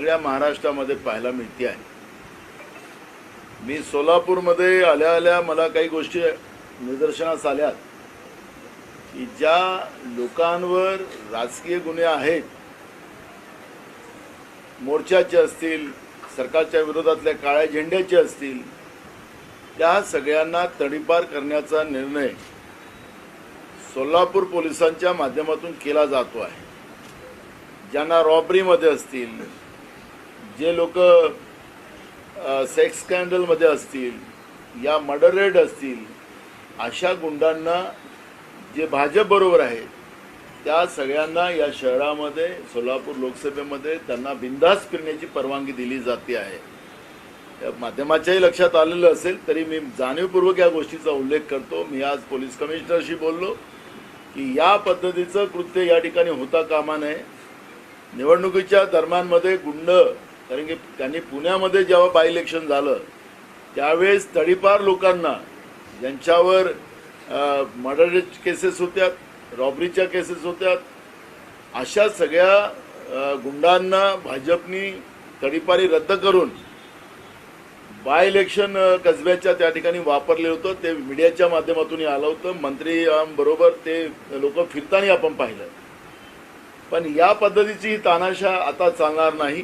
सगळ्या महाराष्ट्रामध्ये पाहायला मिळते आहे. मी सोलापूरमध्ये आल्या आल्या मला काही गोष्टी निदर्शनास आल्यात की ज्या लोकांवर राजकीय गुन्हे आहेत मोर्चाचे असतील सरकारच्या विरोधातल्या काळ्या झेंड्याचे असतील त्या सगळ्यांना तडीपार करण्याचा निर्णय सोलापूर पोलिसांच्या माध्यमातून केला जातो आहे. ज्यांना रॉबरीमध्ये असतील जे लोक सेक्स स्कॅन्डलमध्ये असतील या मर्डर असतील अशा गुंडांना जे भाजपबरोबर आहेत त्या सगळ्यांना या शहरामध्ये सोलापूर लोकसभेमध्ये त्यांना बिंदास फिरण्याची परवानगी दिली जाते आहे. माध्यमाच्याही लक्षात आलेलं असेल तरी मी जाणीवपूर्वक या गोष्टीचा उल्लेख करतो. मी आज पोलीस कमिशनरशी बोललो की या पद्धतीचं कृत्य या ठिकाणी होता कामा नये. निवडणुकीच्या दरम्यानमध्ये गुंड कारण की त्यांनी पुण्यामध्ये जेव्हा बाय इलेक्शन झालं त्यावेळेस तडीपार लोकांना ज्यांच्यावर मर्डर केसेस होत्या रॉबरीच्या केसेस होत्या अशा सगळ्या गुंडांना भाजपनी तडीपारी रद्द करून बाय इलेक्शन कसब्याच्या त्या ठिकाणी वापरले होतं. ते मीडियाच्या माध्यमातून आलं होतं. मंत्री बरोबर ते लोक फिरताना आपण पाहिलं. पण या पद्धतीची तानाशा आता चालणार नाही.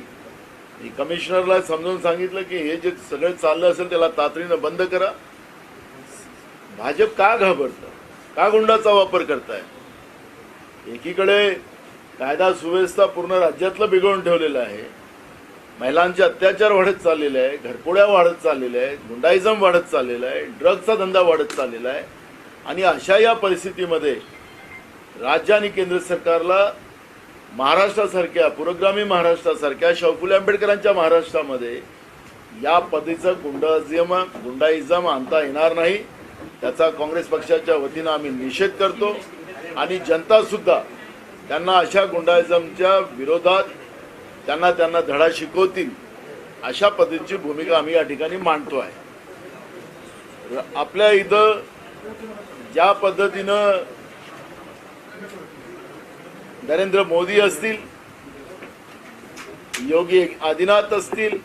कमिशनरला समजून सांगितलं की हे जे सगळं चाललं असेल त्याला तातडीनं बंद करा. भाजप का घाबरतं? का गुंडाचा वापर करताय? एकीकडे कायदा सुव्यवस्था पूर्ण राज्यातलं बिघडून ठेवलेलं आहे. महिलांचे अत्याचार वाढत चाललेले आहे घरपोड्या वाढत चाललेल्या आहेत गुंडाइझम वाढत चाललेला आहे ड्रग्जचा धंदा वाढत चाललेला आहे. आणि अशा या परिस्थितीमध्ये राज्य आणि केंद्र सरकारला महाराष्ट्रासारख्या पुरोगामी महाराष्ट्रासारख्या शाहू आंबेडकरांच्या महाराष्ट्रामध्ये या पद्धतीचं गुंडाइझम गुंडाइझम आणता येणार नाही. त्याचा काँग्रेस पक्षाच्या वतीनं आम्ही निषेध करतो. आणि जनता सुद्धा त्यांना अशा गुंडाइझमच्या विरोधात त्यांना त्यांना धडा शिकवतील अशा पद्धतीची भूमिका आम्ही या ठिकाणी मांडतो आहे. आपल्या इथं ज्या पद्धतीनं नरेंद्र मोदी असतील योगी आदिनाथ असतील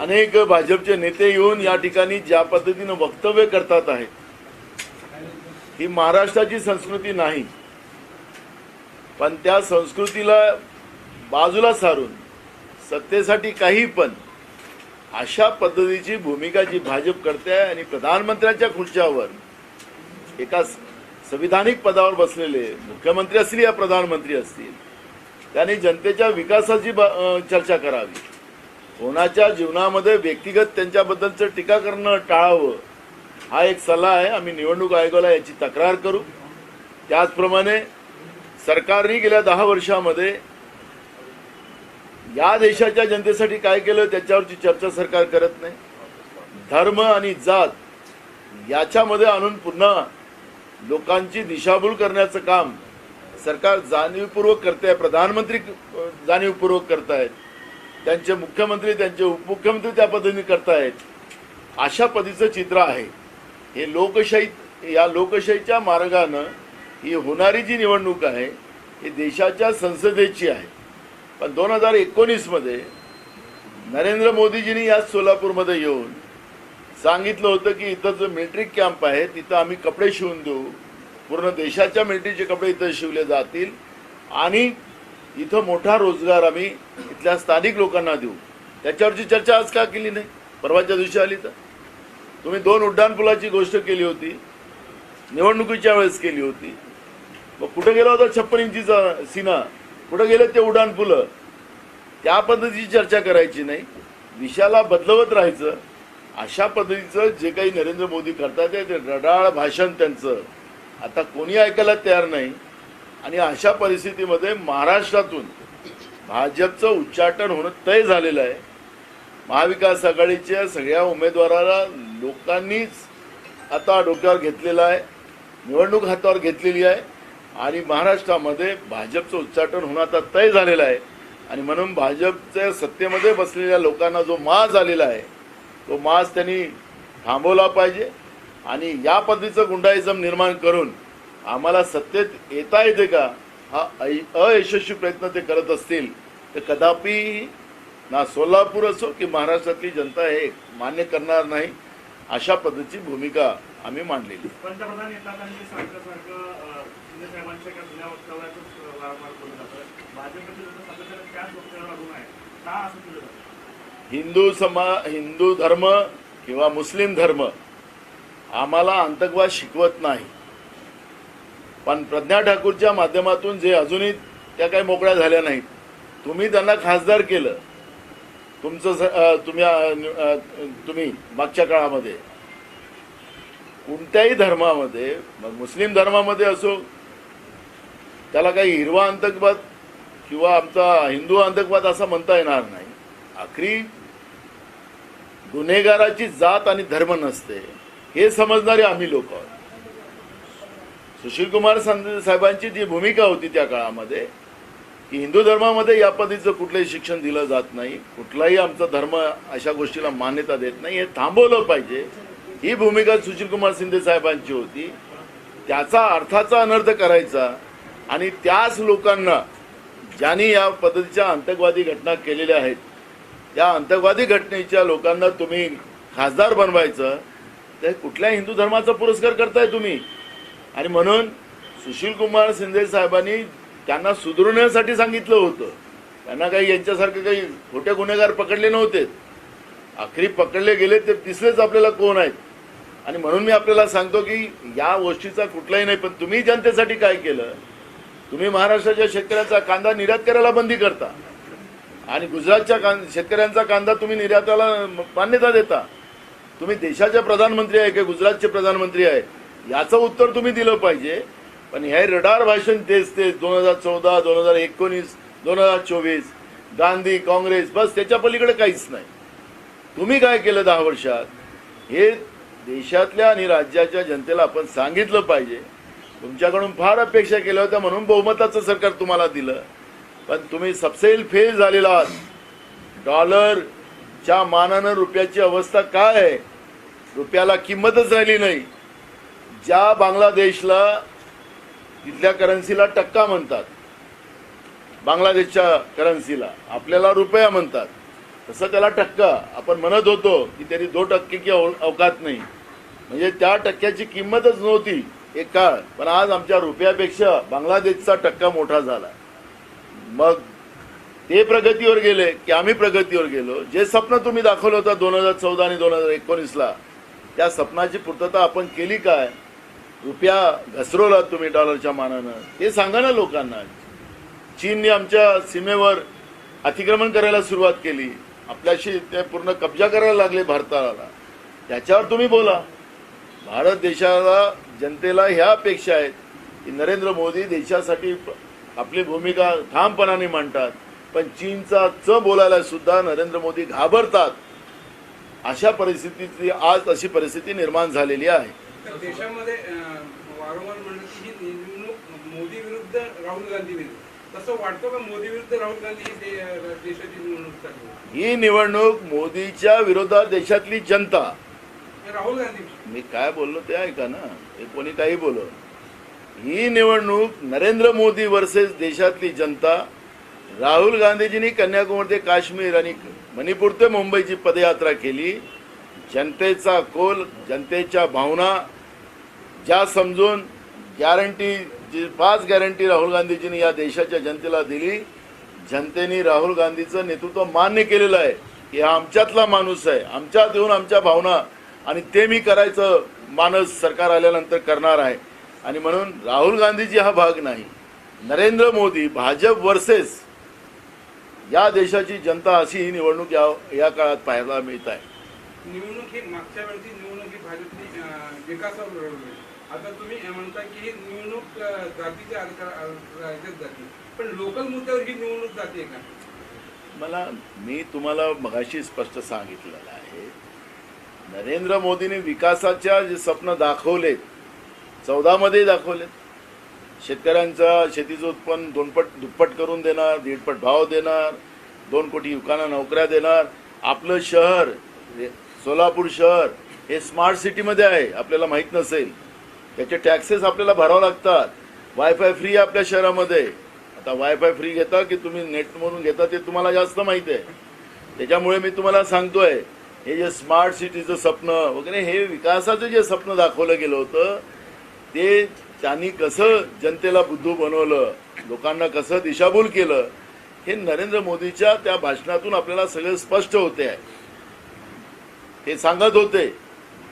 अनेक भाजपचे नेते येऊन या ठिकाणी ज्या पद्धतीनं वक्तव्य करतात आहेत ही महाराष्ट्राची संस्कृती नाही. पण त्या संस्कृतीला बाजूला सारून सत्तेसाठी काही पण अशा पद्धतीची भूमिका जी भाजप करते आहे आणि प्रधानमंत्र्यांच्या खुर्च्यावर एका संविधानिक पदावर बसलेले मुख्यमंत्री असतील या प्रधानमंत्री असतील त्यांनी जनतेच्या विकासाची ब- चर्चा करावी. कोणाच्या जीवनामध्ये व्यक्तिगत त्यांच्याबद्दलचं टीका करणं टाळावं हा एक सल्ला आहे. आम्ही निवडणूक आयोगाला याची तक्रार करू. त्याचप्रमाणे सरकारने गेल्या दहा वर्षामध्ये या देशाच्या जनतेसाठी काय केलं त्याच्यावरची चर्चा सरकार करत नाही. धर्म आणि जात याच्यामध्ये आणून पुन्हा लोकांची दिशाभूल करण्याचं काम सरकार जाणीवपूर्वक करते आहे प्रधानमंत्री जाणीवपूर्वक जाणीवपूर्वक करतायत त्यांचे मुख्यमंत्री त्यांचे उपमुख्यमंत्री त्या पद्धतीने करतायत अशा पद्धतीचं चित्र आहे. हे लोकशाही या लोकशाहीच्या मार्गानं ही होणारी जी निवडणूक आहे ही देशाच्या संसदेची आहे. पण दोन हजार एकोणीसमध्ये नरेंद्र मोदीजींनी या सोलापूरमध्ये येऊन सांगितलं होतं की इथं जो मिलिटरी कॅम्प आहे तिथं आम्ही कपडे शिवून देऊ. पूर्ण देशाच्या मिलिटरीचे कपडे इथं शिवले जातील. आणि इथं मोठा रोजगार आम्ही इथल्या स्थानिक लोकांना देऊ. त्याच्यावरची चर्चा आज का केली नाही? परवाच्या दिवशी आली तर. तुम्ही दोन उड्डाणपुलाची गोष्ट केली होती. निवडणुकीच्या वेळेस केली होती. मग कुठं गेला होता छप्पन इंचीचा सीना? कुठं गेलं ते उड्डाणपुलं त्या पद्धतीची चर्चा करायची नाही. विषयाला बदलवत राहायचं. अशा पद्धतीचं जे काही नरेंद्र मोदी करतात ते रडाळ भाषण त्यांचं. आता कोणी ऐकायला तयार नाही आणि अशा परिस्थितीमध्ये महाराष्ट्रातून भाजपचं उच्चाटन होणं तय झालेलं आहे. महाविकास आघाडीच्या सगळ्या उमेदवाराला लोकांनीच आता डोक्यावर घेतलेलं आहे निवडणूक हातावर घेतलेली आहे आणि महाराष्ट्रामध्ये भाजपचं उच्चाटन होणं आता तय झालेलं आहे. आणि म्हणून भाजपच्या सत्तेमध्ये बसलेल्या लोकांना जो माज आलेला आहे तो मास त्यांनी थांबवला पाहिजे आणि या पद्धतीचं गुंडाइजम निर्माण करून आम्हाला सत्तेत येता येते का हा अयशस्वी प्रयत्न ते करत असतील तर कदापि ना सोलापूर असो की महाराष्ट्रातली जनता हे मान्य करणार नाही अशा पद्धतीची भूमिका आम्ही मांडलेली. पंतप्रधान येतात हिंदू समा हिंदू धर्म किंवा मुस्लिम धर्म आम्हाला आतंकवाद शिकवत नाही. पण प्रज्ञा ठाकूरच्या माध्यमातून जे अजूनही त्या काही मोकळ्या झाल्या नाहीत. तुम्ही त्यांना खासदार केलं. तुमचं तुम्ही तुम्ही मागच्या काळामध्ये. कोणत्याही धर्मामध्ये मग मुस्लिम धर्मामध्ये असो त्याला काही हिरवा आतंकवाद किंवा आमचा हिंदू आतंकवाद असं म्हणता येणार नाही. आखरी गुन्हेगाराची जात आणि धर्म नसते. हे समजणारे आम्ही लोक आहोत. सुशील कुमार साहेबांची जी भूमिका होती त्या काळामध्ये की हिंदू धर्मामध्ये या पद्धतीचं कुठलंही शिक्षण दिलं जात नाही कुठलाही आमचा धर्म अशा गोष्टीला मान्यता देत नाही हे थांबवलं पाहिजे. ही भूमिका सुशील कुमार शिंदे साहेबांची होती. त्याचा अर्थाचा अनर्थ करायचा आणि त्याच लोकांना ज्यांनी या पद्धतीच्या आतंकवादी घटना केलेल्या आहेत या आतंकवादी घटनेच्या लोकांना तुम्ही खासदार बनवायचं ते कुठल्या हिंदू धर्माचा पुरस्कार करताय तुम्ही? आणि म्हणून सुशील कुमार शिंदे साहेबांनी त्यांना सुधारण्यासाठी सांगितलं होतं. त्यांना काही यांच्यासारखे काही खोटे गुन्हेगार पकडले नव्हते. आखरी पकडले गेले ते तिसरेच आपल्याला कोण आहेत? आणि म्हणून मी आपल्याला सांगतो की या गोष्टीचा कुठलाही नाही पण तुम्ही जनतेसाठी काय केलं? तुम्ही महाराष्ट्राच्या शेतकऱ्याचा कांदा निर्यात करायला बंदी करता. आणि गुजरातच्या कां शेतकऱ्यांचा कांदा तुम्ही निर्याताला मान्यता देता. तुम्ही देशाचे प्रधानमंत्री आहे की गुजरातचे प्रधानमंत्री आहे याचं उत्तर तुम्ही दिलं पाहिजे. पण हे रडार भाषण तेच तेच दोन हजार चौदा दोन हजार एकोणीस दोन हजार चोवीस गांधी काँग्रेस बस त्याच्या पलीकडे काहीच नाही. तुम्ही काय केलं दहा वर्षात? हे देशातल्या आणि राज्याच्या जनतेला आपण सांगितलं पाहिजे. तुमच्याकडून फार अपेक्षा केल्या होत्या म्हणून बहुमताचं सरकार तुम्हाला दिलं. पण तुम्ही सबसेल फेल झालेला आहात. डॉलरच्या मानानं रुपयाची अवस्था काय आहे? रुपयाला किंमतच राहिली नाही. ज्या बांगलादेशला तिथल्या करन्सीला टक्का म्हणतात बांगलादेशच्या करन्सीला आपल्याला रुपया म्हणतात तसं त्याला टक्का. आपण म्हणत होतो की त्यांनी दो टक्के की अव- अवकात नाही. म्हणजे त्या टक्क्याची किंमतच नव्हती एक काळ. पण आज आमच्या रुपयापेक्षा बांगलादेशचा टक्का मोठा झाला. मग ते प्रगतीवर गेले की आम्ही प्रगतीवर गेलो. जे स्वप्न तुम्ही दाखवलं होतं दोन हजार चौदा आणि दोन हजार एकोणीसला त्या स्वप्नाची पूर्तता आपण केली काय? रुपया घसरवला तुम्ही डॉलरच्या मानानं. ते सांगा ना लोकांना. चीनने आमच्या सीमेवर अतिक्रमण करायला सुरुवात केली. आपल्याशी ते पूर्ण कब्जा करायला लागले भारताला. त्याच्यावर तुम्ही बोला. भारत देशाला जनतेला ह्या अपेक्षा आहेत की नरेंद्र मोदी देशासाठी आपली भूमिका ठामपणाने मांडतात पण चीनचा च बोलायला सुद्धा नरेंद्र मोदी घाबरतात. अशा परिस्थितीची आज अशी परिस्थिती निर्माण झालेली आहे. देशामध्ये वारंवार की मोदी विरुद्ध राहुल गांधी विरुद्ध. तसं वाटतं का मोदी विरुद्ध राहुल गांधी ही देशाची निवडणूक? ही निवडणूक मोदीच्या विरोधात देशातली जनता. राहुल गांधी. मी काय बोललो ते ऐका ना. हे कोणी काही बोलो ही निवडणूक नरेंद्र मोदी वर्सेस देशातली जनता राहुल गांधीजींनी कन्याकुमारी ते काश्मीर आणि मणिपूर ते मुंबईची पदयात्रा केली. जनतेचा कोल जनतेच्या भावना ज्या समजून गॅरंटी जी पाच गॅरंटी राहुल गांधीजींनी या देशाच्या जनतेला दिली. जनतेने राहुल गांधीचं नेतृत्व मान्य केलेलं आहे की हा आमच्यातला माणूस आहे आमच्यात येऊन आमच्या भावना आणि ते मी करायचं मानस सरकार आल्यानंतर करणार आहे. आणि म्हणून राहुल गांधीजी हा भाग नाही. नरेंद्र मोदी भाजप वर्सेस या देशाची जनता अशी ही निवडणूक या या काळात पाहायला मिळत आहे. निवडणूक ही मागच्या वेळची निवडणूक ही भाजपची विकासावर लढवली आता तुम्ही म्हणता की ही निवडणूक जातीच्या राज्यात जाते. पण लोकल मुद्द्यावर ही निवडणूक जाते का? मला मी तुम्हाला मगाशी स्पष्ट सांगितलेलं आहे. नरेंद्र मोदींनी विकासाच्या जे स्वप्न दाखवले चौदामध्ये दाखवले शेतकऱ्यांचा शेतीचं उत्पन्न दोनपट दुप्पट करून देणार दीडपट भाव देणार दोन कोटी युवकांना नोकऱ्या देणार. आपलं शहर सोलापूर शहर हे स्मार्ट सिटीमध्ये आहे आपल्याला माहीत नसेल. त्याचे टॅक्सेस आपल्याला भरावं लागतात. वायफाय फ्री आपल्या शहरामध्ये. आता वायफाय फ्री घेता की तुम्ही नेटमधून घेता ते तुम्हाला जास्त माहीत आहे. त्याच्यामुळे मी तुम्हाला सांगतोय हे जे स्मार्ट सिटीचं स्वप्न वगैरे हे विकासाचं जे स्वप्न दाखवलं गेलं होतं ते त्यांनी कसं जनतेला बुद्धू बनवलं लोकांना कसं दिशाभूल केलं हे नरेंद्र मोदीच्या त्या भाषणातून आपल्याला सगळं स्पष्ट होते. आहे ते सांगत होते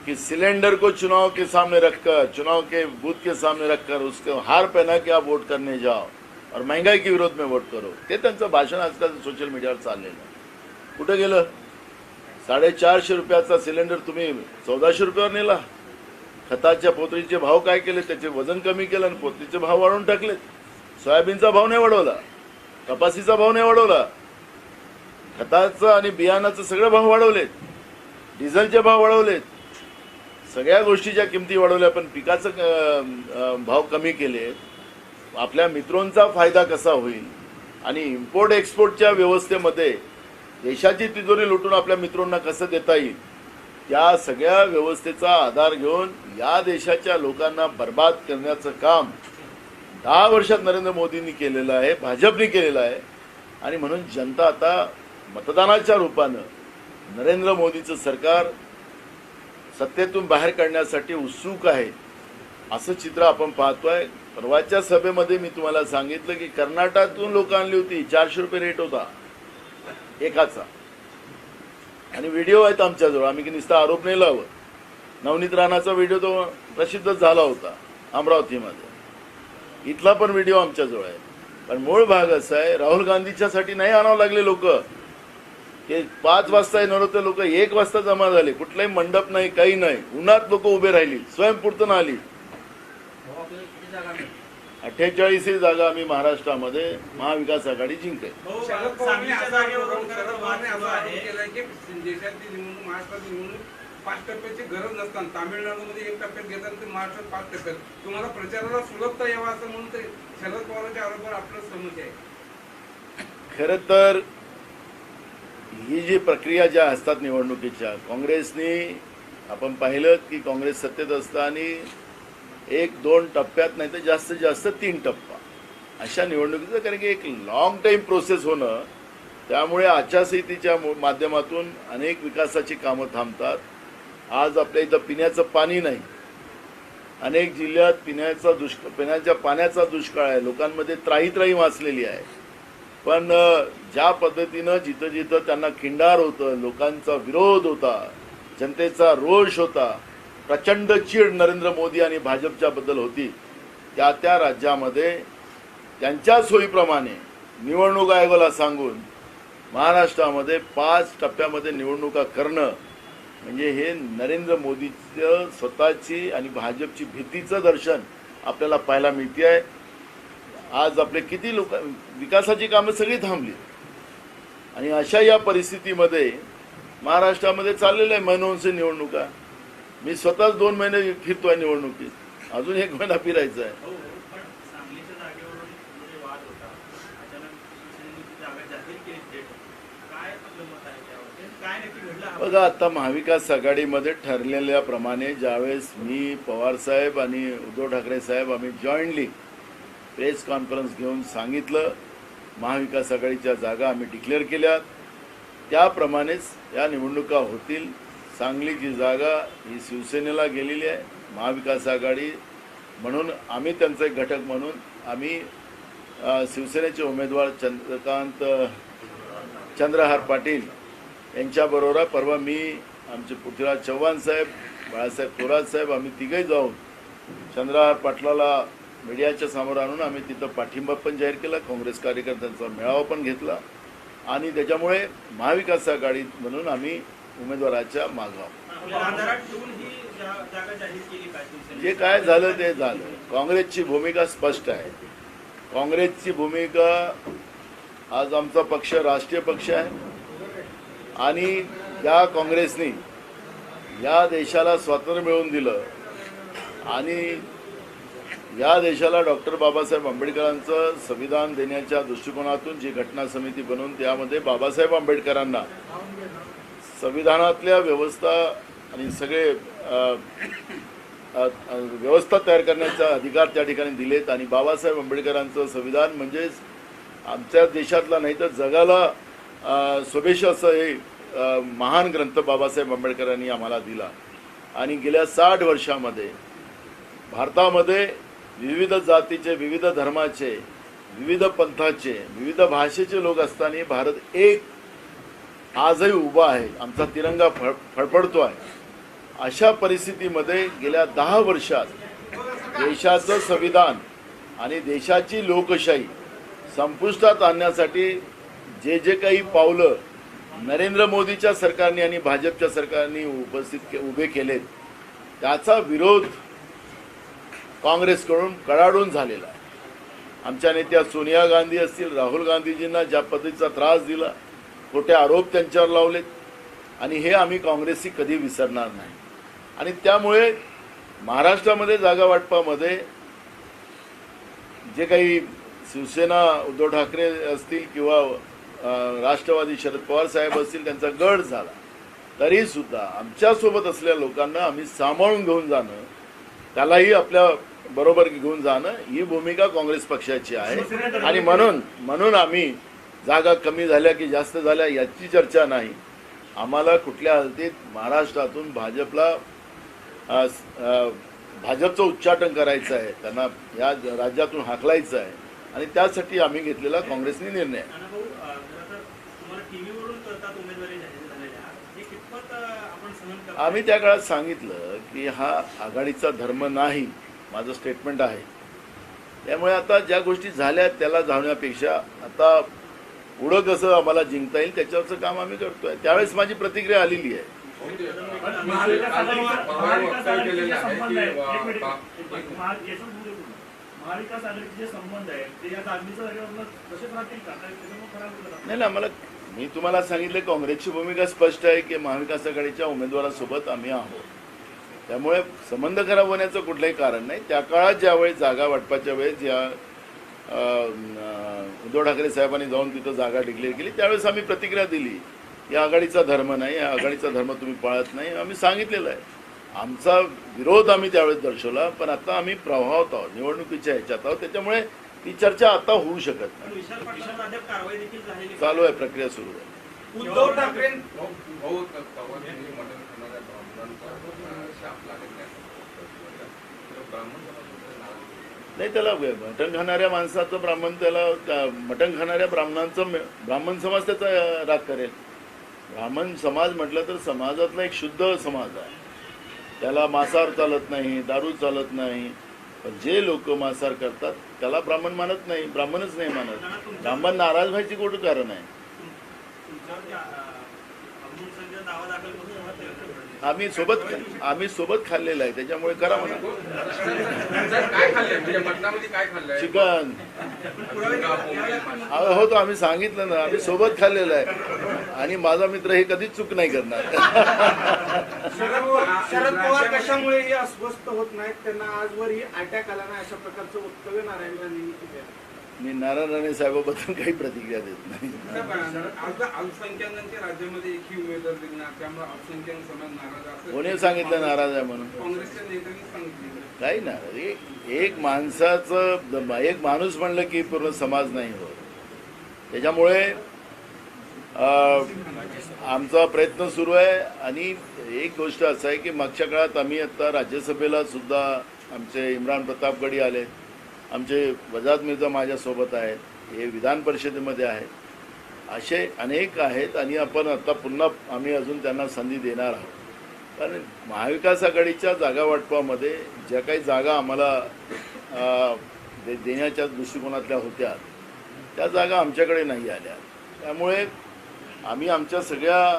कि सिलेंडर को चुनाव के सामने रखकर चुनाव के बूथ के सामने रखकर उसको हार पहना के आप वोट करने जाओ और महंगाई के विरोध में वोट करो. ते त्यांचं भाषण आजकाल सोशल मीडियावर चाललेलं आहे. कुठं गेलं? साडेचारशे रुपयाचा सिलेंडर तुम्ही चौदाशे रुपयावर नेला. खताच्या पोतळीचे भाव काय केले त्याचे वजन कमी केलं आणि पोतरीचे भाव वाढवून टाकलेत सोयाबीनचा भाव नाही वाढवला कपासीचा भाव नाही वाढवला. खताचं आणि बियाणाचं सगळे भाव वाढवलेत. डिझेलचे भाव वाढवलेत. सगळ्या गोष्टीच्या किमती वाढवल्या पण पिकाचं भाव कमी केले. आपल्या मित्रांचा फायदा कसा होईल? आणि इम्पोर्ट एक्सपोर्टच्या व्यवस्थेमध्ये देशाची तिजोरी लुटून आपल्या मित्रांना कसं देता येईल? त्या सगळ्या व्यवस्थेचा आधार घेऊन या देशाच्या लोकांना बर्बाद करण्याचं काम दहा वर्षात नरेंद्र मोदींनी केलेलं आहे भाजपने केलेलं आहे. आणि म्हणून जनता आता मतदानाच्या रूपानं नरेंद्र मोदीचं सरकार सत्तेतून बाहेर काढण्यासाठी उत्सुक आहे असं चित्र आपण पाहतोय. परवाच्या सभेमध्ये मी तुम्हाला सांगितलं की कर्नाटकातून लोक आणली होती चारशे रुपये रेट होता एकाचा. आणि व्हिडिओ आहेत आमच्याजवळ. आम्ही की नुसता आरोप नाही लावत. नवनीत राणाचा व्हिडिओ तो प्रसिद्धच झाला होता अमरावतीमध्ये. इथला पण व्हिडिओ आमच्याजवळ आहे. पण मूळ भाग असा आहे राहुल गांधीच्यासाठी नाही आणावं लागले लोक. हे पाच वाजता येणार होते लोक एक वाजता जमा झाले. कुठलाही मंडप नाही काही नाही. उन्हात लोक उभे राहिली स्वयंपूर्त आली अठ्ठेचाळीस ही जागा आम्ही महाराष्ट्रामध्ये महाविकास आघाडी जिंकेल पाच टप्प्याची गरज नसताना. तामिळनाडूमध्ये एक टप्प्यात घेतात ते महाराष्ट्रात पाच टप्प्यात. तुम्हाला प्रचाराला सुलभता यावा असं म्हणून ते शरद पवारांच्या आरोपावर आपलं सहमती आहे. खर तर ही जी प्रक्रिया ज्या असतात निवडणुकीच्या काँग्रेसने आपण पाहिलं की काँग्रेस सत्तेत असताना एक दोन टप्प्यात नाही तर जास्तीत जास्त तीन टप्पा. अशा निवडणुकीचं कारण की एक लॉंग टाईम प्रोसेस होणं त्यामुळे आचारसंहितेच्या माध्यमातून अनेक विकासाची कामं थांबतात. आज आपल्या इथं पिण्याचं पाणी नाही. अनेक जिल्ह्यात पिण्याचा दुष्काळ पिण्याच्या पाण्याचा दुष्काळ आहे. लोकांमध्ये त्राही त्राही वाचलेली आहे. पण ज्या पद्धतीनं जिथं जिथं त्यांना खिंडार होतं लोकांचा विरोध होता जनतेचा रोष होता प्रचंड चीड नरेंद्र मोदी आणि भाजपच्या बद्दल होती. त्या त्या राज्यामध्ये त्यांच्या सोयीप्रमाणे निवडणूक आयोगाला सांगून महाराष्ट्रामध्ये पाच टप्प्यामध्ये निवडणुका करणं म्हणजे हे नरेंद्र मोदीचं स्वतःची आणि भाजपची भीतीचं दर्शन आपल्याला पाहायला मिळते आहे. आज आपले किती लोक विकासाची कामं सगळी थांबली. आणि अशा या परिस्थितीमध्ये महाराष्ट्रामध्ये चाललेलं आहे मनोहनचे निवडणुका. मी स्वतःच दोन महिने फिरतोय निवडणुकीत. अजून एक महिना फिरायचा आहे. हो आहे हा बघा आता महाविकास आघाडीमध्ये ठरलेल्याप्रमाणे ज्यावेळेस मी पवारसाहेब आणि उद्धव ठाकरे साहेब आम्ही जॉईंटली प्रेस कॉन्फरन्स घेऊन सांगितलं महाविकास आघाडीच्या जागा आम्ही डिक्लेअर केल्या त्याप्रमाणेच या निवडणुका होतील. सांगलीची जागा ही शिवसेनेला गेलेली आहे महाविकास आघाडी म्हणून आम्ही त्यांचा एक घटक म्हणून आम्ही शिवसेनेचे उमेदवार चंद्रकांत चंद्रहार पाटील यांच्याबरोबर परवा मी आमचे पृथ्वीराज चव्हाण साहेब बाळासाहेब थोरात साहेब आम्ही तिघही जाऊन चंद्रहार पाटलाला मीडियाच्या समोर आणून आम्ही तिथं पाठिंबा पण जाहीर केला काँग्रेस कार्यकर्त्यांचा मेळावा पण घेतला. आणि त्याच्यामुळे महाविकास आघाडी म्हणून आम्ही उमेदवाराच्या मागाव आपल्या आधारात ठेवून जा- जागा जाहीर केली काय शिवसेनेने? जे काय झालं ते झालं. काँग्रेसची भूमिका स्पष्ट आहे. काँग्रेसची भूमिका आज आमचा पक्ष राष्ट्रीय पक्ष आहे. आणि या काँग्रेसने या देशाला स्वातंत्र्य मिळवून दिलं. आणि या देशाला डॉक्टर बाबासाहेब आंबेडकरांचं संविधान देण्याच्या दृष्टिकोनातून जी घटना समिती बनवून त्यामध्ये बाबासाहेब आंबेडकरांना संविधानातल्या व्यवस्था आणि सगळे व्यवस्था तयार करण्याचा अधिकार त्या ठिकाणी दिलेत. आणि बाबासाहेब आंबेडकरांचं संविधान म्हणजेच आमच्या देशातला नाही तर जगाला स्वदेश असं हे महान ग्रंथ बाबासाहेब आंबेडकरांनी आम्हाला दिला. आणि गेल्या साठ वर्षामध्ये भारतामध्ये विविध जातीचे विविध धर्माचे विविध पंथाचे विविध भाषेचे लोक असताना भारत एक आजही उभा आहे. आमचा तिरंगा फळ फडफडतो आहे. अशा परिस्थितीमध्ये गेल्या दहा वर्षात देशाचं संविधान आणि देशाची लोकशाही संपुष्टात आणण्यासाठी जे जे काही पावलं नरेंद्र मोदीच्या सरकारने आणि भाजपच्या सरकारने उपस्थित के- उभे केलेत त्याचा विरोध काँग्रेसकडून कडाडून झालेला आमच्या नेत्या सोनिया गांधी असतील राहुल गांधीजींना ज्या पद्धतीचा त्रास दिला खोटे आरोप त्यांच्यावर लावलेत. आणि हे आम्ही काँग्रेसची कधी विसरणार नाही. आणि त्यामुळे महाराष्ट्रामध्ये जागा वाटपामध्ये जे काही शिवसेना उद्धव ठाकरे असतील किंवा राष्ट्रवादी शरद पवार साहेब असतील त्यांचा गड झाला. तरी सुद्धा आमच्यासोबत असलेल्या लोकांना आम्ही सांभाळून घेऊन जाणं त्यालाही आपल्या बरोबर घेऊन जाणं ही भूमिका काँग्रेस पक्षाची आहे. आणि म्हणून म्हणून आम्ही जागा कमी झाल्या की जास्त झाल्या याची चर्चा नाही. आम्हाला कुठल्या हालतीत महाराष्ट्रातून भाजपला भाजपचं उच्चाटन करायचं आहे त्यांना या राज्यातून हाकलायचं आहे आणि त्यासाठी आम्ही घेतलेला काँग्रेसने निर्णय. आम्ही त्या काळात सांगितलं की हा आघाडीचा धर्म नाही माझं स्टेटमेंट आहे. त्यामुळे आता ज्या गोष्टी झाल्या त्याला धावण्यापेक्षा आता पुढं कसं आम्हाला जिंकता येईल त्याच्यावरचं काम आम्ही करतोय. त्यावेळेस माझी प्रतिक्रिया आलेली आहे. नाही ना मला मी तुम्हाला सांगितलं काँग्रेसची भूमिका स्पष्ट आहे की महाविकास आघाडीच्या उमेदवारासोबत आम्ही आहोत. त्यामुळे संबंध खराब होण्याचं कुठलंही कारण नाही. त्या काळात ज्यावेळेस जागा वाटपाच्या वेळेस ज्या उद्धव ठाकरे साहेबांनी जाऊन तिथं जागा डिक्लेअर केली. त्यावेळेस आम्ही प्रतिक्रिया दिली. या आघाडीचा धर्म नाही या आघाडीचा धर्म तुम्ही पाळत नाही आम्ही सांगितलेलं आहे. आमचा विरोध आम्ही त्यावेळेस दर्शवला पण आता आम्ही प्रभावत आहोत निवडणुकीच्या ह्याच्यात आहोत. त्याच्यामुळे ती चर्चा आता होऊ शकत नाही. चालू आहे प्रक्रिया सुरू आहे. उद्धव ठाकरे ब्राह्मण नाही त्याला मटण खाणाऱ्या माणसाचं ब्राह्मण त्याला मटण खाणाऱ्या ब्राह्मणांचं ब्राह्मण समाज त्याचा राग करेल. ब्राह्मण समाज म्हटलं तर समाजातला एक शुद्ध समाज आहे. त्याला मांसाहार चालत नाही दारू चालत नाही. पण जे लोक मांसाहार करतात त्याला ब्राह्मण मानत नाही ब्राह्मणच नाही मानत. ब्राह्मण नाराज व्हायची कुठं कारण आहे? आम्ही सोबत आम्ही सोबत खाल्लेलं आहे त्याच्यामुळे करा म्हणा. म्हणजे चिकन. हो तो आम्ही सांगितलं ना आम्ही सोबत खाल्लेलं आहे. आणि माझा मित्र हे कधीच चूक नाही करणार. शरद पवार शरद पवार कशामुळे अस्वस्थ होत नाहीत? त्यांना आजवरही अटॅक आला नाही अशा प्रकारचं वक्तव्य नारायण राणेंनी केलं आहे. मी नारायण राणे साहेबाबद्दल काही प्रतिक्रिया देत नाही. कोणी सांगितलं नाराज आहे म्हणून? काही नाराज एक माणसाचं एक माणूस म्हणलं की पूर्ण समाज नाही होत. त्याच्यामुळे आमचा प्रयत्न सुरू आहे. आणि एक गोष्ट असं आहे की मागच्या काळात आम्ही आता राज्यसभेला सुद्धा आमचे इम्रान प्रतापगडी आले. आमचे वजाद मिर्झा माझ्यासोबत आहेत हे विधान परिषदेमध्ये आहेत. असे अनेक आहेत आणि आपण आता पुन्हा आम्ही अजून त्यांना संधी देणार आहोत. कारण महाविकास आघाडीच्या जागा वाटपामध्ये ज्या काही जागा आम्हाला दे- देण्याच्या दृष्टिकोनातल्या होत्या त्या जागा आमच्याकडे नाही आल्या. त्यामुळे आम्ही आमच्या सगळ्या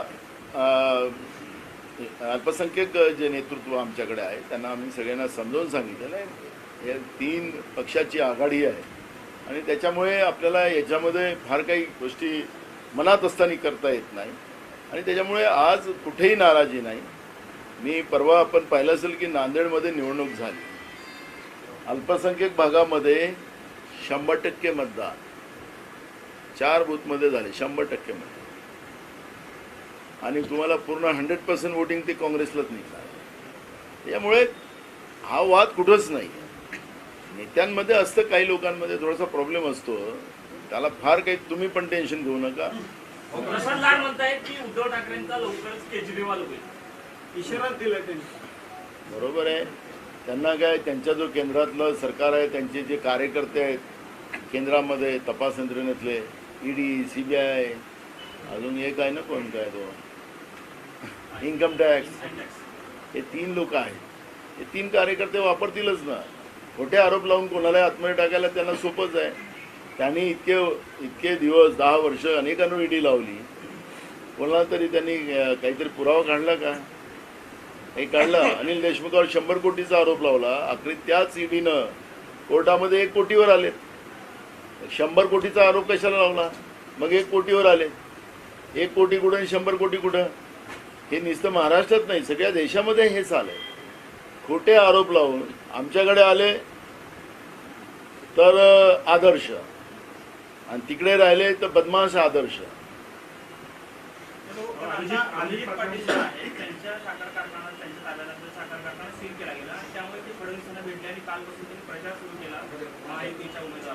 अल्पसंख्यक जे नेतृत्व आमच्याकडे आहे त्यांना आम्ही सगळ्यांना समजावून सांगितलेलं आहे. हे तीन पक्षाची आघाडी आहे. आणि त्याच्यामुळे आपल्याला याच्यामध्ये फार काही गोष्टी मनात असताना करता येत नाही. आणि त्याच्यामुळे आज कुठेही नाराजी नाही. मी परवा आपण पाहिलं असेल की नांदेडमध्ये निवडणूक झाली. अल्पसंख्यक भागामध्ये शंभर टक्के मतदान. चार बूथमध्ये झाले शंभर टक्के मतदान. आणि तुम्हाला पूर्ण हंड्रेड पर्सेंट वोटिंग ते काँग्रेसलाच निघणार. त्यामुळे हा वाद कुठंच नाही नेत्यांमध्ये असतं काही लोकांमध्ये थोडासा प्रॉब्लेम असतो. त्याला फार काही तुम्ही पण टेन्शन घेऊ नका. की उद्धव ठाकरेंचा लवकरच केजरीवाल होईल. इशारा दिलाय त्यांनी. बरोबर आहे. त्यांना काय त्यांच्या जो केंद्रातलं सरकार आहे त्यांचे जे कार्यकर्ते आहेत केंद्रामध्ये तपास यंत्रणेतले ईडी सी बी आय अजून एक आहे ना कोण काय तो? इन्कम टॅक्स हे तीन लोक आहेत. हे तीन कार्यकर्ते वापरतीलच ना. खोटे आरोप लावून कोणाला आतमध्ये टाकायला त्यांना सोपंच आहे. त्यांनी इतके इतके दिवस दहा वर्ष अनेकांना ईडी लावली. कोणाला तरी त्यांनी काहीतरी पुरावा काढला का? हे काढलं. अनिल देशमुखावर शंभर कोटीचा आरोप लावला. अखेर त्याच ईडीनं कोर्टामध्ये एक कोटीवर आले. शंभर कोटीचा आरोप कशाला लावला? मग एक कोटीवर आले. एक कोटी कुठं आणि शंभर कोटी कुठं? हे नुसतं महाराष्ट्रात नाही सगळ्या देशामध्ये हे आहे खोटे आरोप लावून आमच्याकडे आले तर आदर्श. आणि तिकडे राहिले तर बदमाश आदर्श.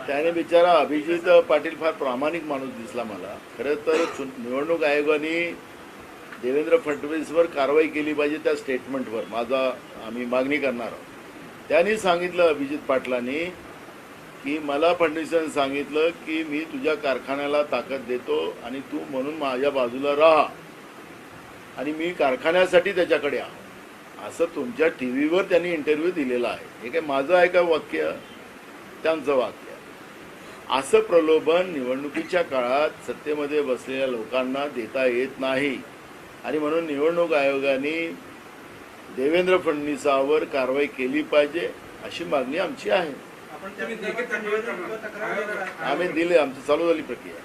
त्यांनी बिचारा अभिजित पाटील फार प्रामाणिक माणूस दिसला मला. खरं तर निवडणूक आयोगाने देवेंद्र फडणवीसवर कारवाई केली पाहिजे त्या स्टेटमेंटवर माझा आम्ही मागणी करणार आहोत. त्यांनी सांगितलं अभिजित पाटलांनी की मला फडणवीसांनी सांगितलं की मी तुझ्या कारखान्याला ताकद देतो आणि तू म्हणून माझ्या बाजूला राहा. आणि मी कारखान्यासाठी त्याच्याकडे आहो. असं तुमच्या टी व्हीवर त्यांनी इंटरव्ह्यू दिलेला आहे. हे काय माझं आहे का वाक्य? त्यांचं वाक्य. असं प्रलोभन निवडणुकीच्या काळात सत्तेमध्ये बसलेल्या लोकांना देता येत नाही. आणि म्हणून निवडणूक आयोगाने देवेंद्र फडणवीसावर कारवाई केली पाहिजे अशी मागणी आमची आहे. आम्ही दिले आमची चालू झाली प्रक्रिया.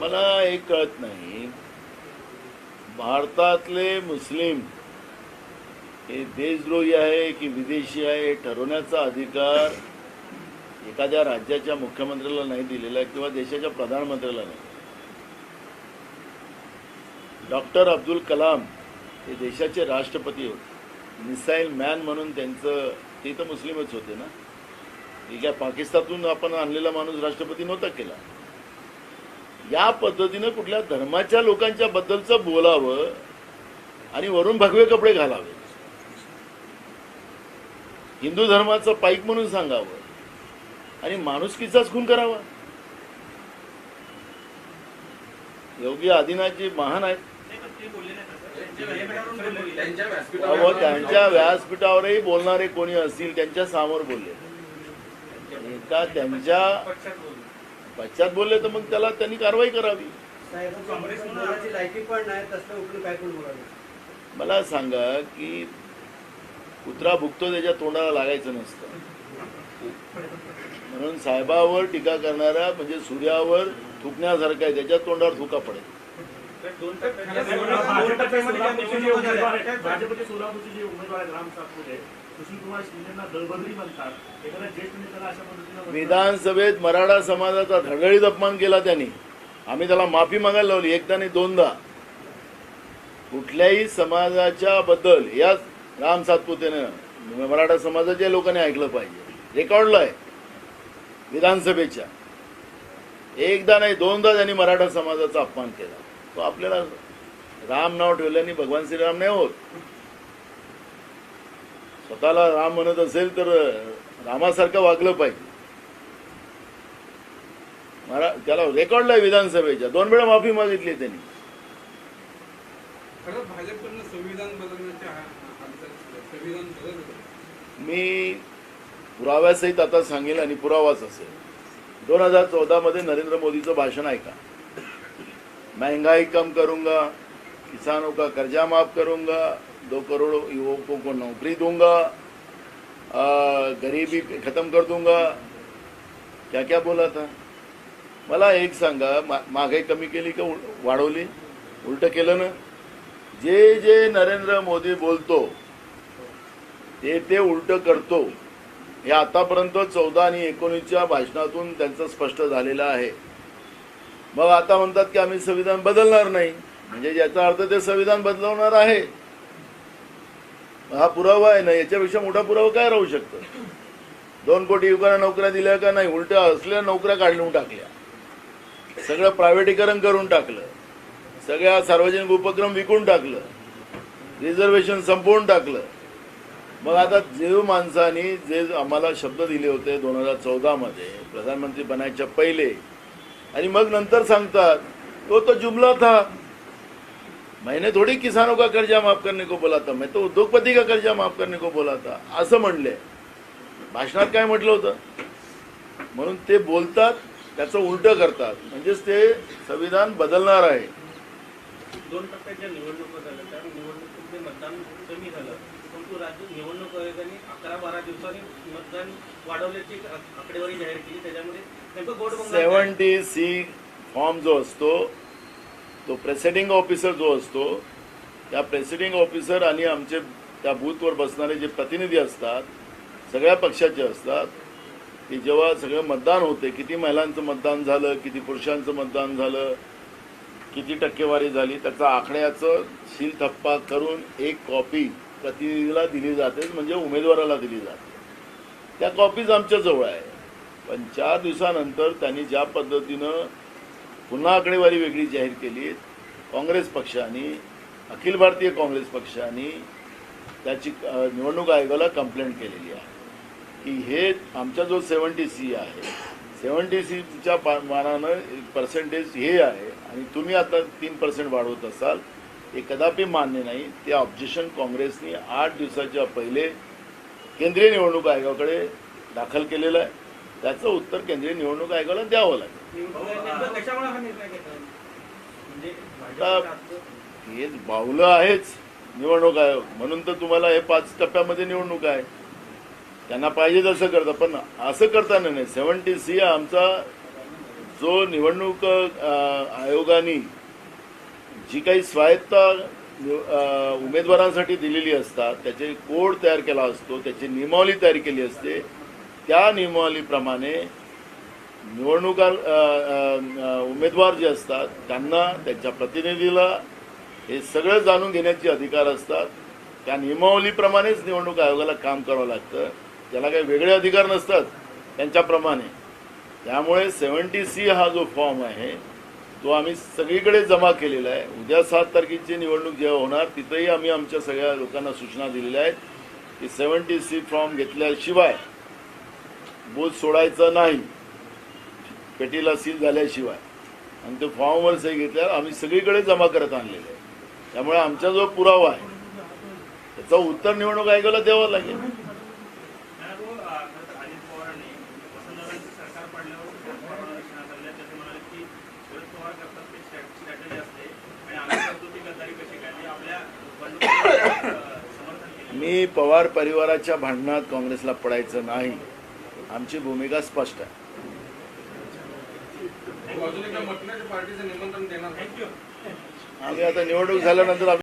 मला एक कळत नाही. भारतातले मुस्लिम हे देशद्रोही आहे की विदेशी आहे हे ठरवण्याचा अधिकार एखाद्या राज्याच्या मुख्यमंत्र्याला नाही दिलेला किंवा देशाच्या प्रधानमंत्र्याला नाही. डॉक्टर अब्दुल कलाम हे देशाचे राष्ट्रपती होते. मिसाईल मॅन म्हणून त्यांचं ते तर मुस्लिमच होते ना. हे काय पाकिस्तानातून आपण आणलेला माणूस राष्ट्रपती नव्हता केला. या पद्धतीनं कुठल्या धर्माच्या लोकांच्या बद्दलचं बोलावं आणि वरून भगवे कपडे घालावे. हिंदू धर्माचं पाईक म्हणून सांगावं आणि माणुसकीचाच खून करावा. योगी आदिनाथजी महान आहेत. त्यांच्या व्यासपीठावरही बोलणारे कोणी असतील त्यांच्यासमोर बोलले. त्यांच्या पश्चात बोलले तर मग त्याला त्यांनी कारवाई करावी. साहेब बोलायची लायकी पण नाही तसं उठून काय पण बोलावे? मला सांगा की कुत्रा भुकतो त्याच्या तोंडाला लागायचं नसतं. म्हणून साहेबावर टीका करणाऱ्या म्हणजे सूर्यावर थुकण्यासारखं आहे त्याच्या तोंडावर थुका पडेल. भाजपचे सोलापूरचे जे उमेदवार आहेत भाजपचे सोलापूरचे जे उमेदवार आहेत राम सातपुते विधानसभेत मराठा समाजाचा धडधडीत अपमान केला त्यांनी. आम्ही त्याला माफी मागायला लावली एकदा नाही दोनदा. कुठल्याही समाजाच्या बद्दल याच राम सातपुतेनं मराठा समाजाच्या लोकांनी ऐकलं पाहिजे. रेकॉर्डला आहे. विधानसभेच्या. एकदा नाही दोनदा त्यांनी मराठा समाजाचा अपमान केला. तो आपल्याला राम नाव ठेवल्याने भगवान श्रीराम नाही होत. स्वतःला राम म्हणत असेल तर रामासारखं वागलं पाहिजे. मरा त्याला रेकॉर्डला विधानसभेच्या. दोन वेळा माफी मागितली त्यांनी. मी पुराव्यासहित आता सांगेल आणि पुरावाच असेल. दोन हजार चौदामध्ये नरेंद्र मोदीचं भाषण ऐका. महंगाई कम करूंगा किसानों का कर्जा माफ करूंगा दो करोड़ युवकों को नौकरी दूंगा आ, गरीबी खत्म कर दूंगा। क्या क्या बोला था? मला एक सांगा मा महागाई कमी केली का वाढवली? उलट केलं ना? जे जे नरेंद्र मोदी बोलतो ते ते उलट करतो हे आतापर्यंत चौदा आणि एकोणीसच्या भाषणातून त्यांचं स्पष्ट झालेलं आहे. मग आता म्हणतात की आम्ही संविधान बदलणार नाही. म्हणजे याचा अर्थ ते संविधान बदलवणार आहे. हा पुरावा आहे ना याच्यापेक्षा मोठा पुरावा काय राहू शकतो? दोन कोटी युवकांना नोकऱ्या दिल्या का नाही? उलट्या असल्या नोकऱ्या काढून टाकल्या. सगळं प्रायव्हेटीकरण करून टाकलं. सगळ्या सार्वजनिक उपक्रम विकून टाकलं. रिझर्वेशन संपवून टाकलं. मग आता जे माणसांनी जे आम्हाला शब्द दिले होते दोन हजार चौदामध्ये प्रधानमंत्री बनायच्या पहिले आणि मग नंतर सांगतात तो तो जुमला था. मैंने थोड़ी किसानों का कर्जा माफ करने को बोला था। मैं तो उद्योगपती का कर्जा माफ करने को बोला था। असं म्हणले। भाषणात काय म्हटलं होतं? म्हणून ते बोलतात त्याचं उलटं करतात. म्हणजेच ते संविधान बदलणार आहे. दोन टप्प्याच्या निवडणुका झाल्या. त्या निवडणुकीमध्ये मतदान कमी झालं. परंतु राज्य निवडणूक आयोगाने अकरा बारा दिवसांनी मतदान वाढवल्याची आक- आकडेवारी जाहीर केली. त्याच्यामध्ये नेमकं गोड? सेवन्टी सी फॉर्म जो असतो तो प्रेसिडिंग ऑफिसर जो असतो त्या प्रेसिडिंग ऑफिसर आणि आमचे त्या बूथवर बसणारे जे प्रतिनिधी असतात सगळ्या पक्षाचे असतात की जेव्हा सगळं मतदान होते किती महिलांचं मतदान झालं किती पुरुषांचं मतदान झालं किती टक्केवारी झाली त्याचा आकड्याचं शील थप्पा करून एक कॉपी प्रतिनिधीला दिली जाते म्हणजे उमेदवाराला दिली जाते. त्या कॉपीज आमच्याजवळ आहे. पण चार दिवसानंतर त्यांनी ज्या पद्धतीनं पुन्हा आकडेवारी वेगळी जाहीर केली काँग्रेस पक्षाने अखिल भारतीय काँग्रेस पक्षाने त्याची निवडणूक आयोगाला कंप्लेंट केलेली आहे. की हे आमचा जो सेवन्टी सी आहे सेवन्टी सीच्या मानानं पर्सेंटेज हे आहे आणि तुम्ही आता तीन पर्सेंट वाढवत असाल हे कदापि मान्य नाही. ते ऑब्जेक्शन काँग्रेसने आठ दिवसाच्या पहिले केंद्रीय निवडणूक आयोगाकडे दाखल केलेलं आहे. त्याचं उत्तर केंद्रीय निवडणूक आयोगाला द्यावं लागेल. आता हे बाहुलं आहेच निवडणूक आयोग. म्हणून तर तुम्हाला हे पाच टप्प्यामध्ये निवडणूक आहे. त्यांना पाहिजे तसं करतं पण असं करताना नाही. सेवन्टी सी आमचा जो निवडणूक आयोगाने जी काही स्वायत्ता उमेदवारांसाठी दिलेली असतात त्याचे कोड तयार केला असतो त्याची नियमावली तयार केली असते त्या नियमावलीप्रमाणे निवडणुका उमेदवार जे असतात त्यांना त्यांच्या प्रतिनिधीला हे सगळं जाणून घेण्याचे अधिकार असतात. त्या नियमावलीप्रमाणेच निवडणूक आयोगाला काम करावं लागतं. त्याला काही वेगळे अधिकार नसतात त्यांच्याप्रमाणे. त्यामुळे सेवन्टी सी हा जो फॉर्म आहे तो आम्ही सगळीकडे जमा केलेला आहे. उद्या सात तारखेची निवडणूक जेव्हा होणार तिथंही आम्ही आमच्या सगळ्या लोकांना सूचना दिलेल्या आहेत की सेवन्टी सी फॉर्म घेतल्याशिवाय बूथ सोडायचं नाही. पेटीला सील झाल्याशिवाय. आणि ते फॉर्मवर सही घेतल्यावर आम्ही सगळीकडे जमा करत आणलेले आहे. त्यामुळे आमचा जो पुरावा आहे त्याचं उत्तर निवडणूक आयोगाला द्यावं लागेल. मी पवार परिवाराच्या भांडणात काँग्रेसला पडायचं नाही. आमची भूमिका स्पष्ट आहे. बाजूला एका मटणाच्या पार्टीचं निमंत्रण देणार. थँक्यू आम्ही आता निवडणूक झाल्यानंतर आम्ही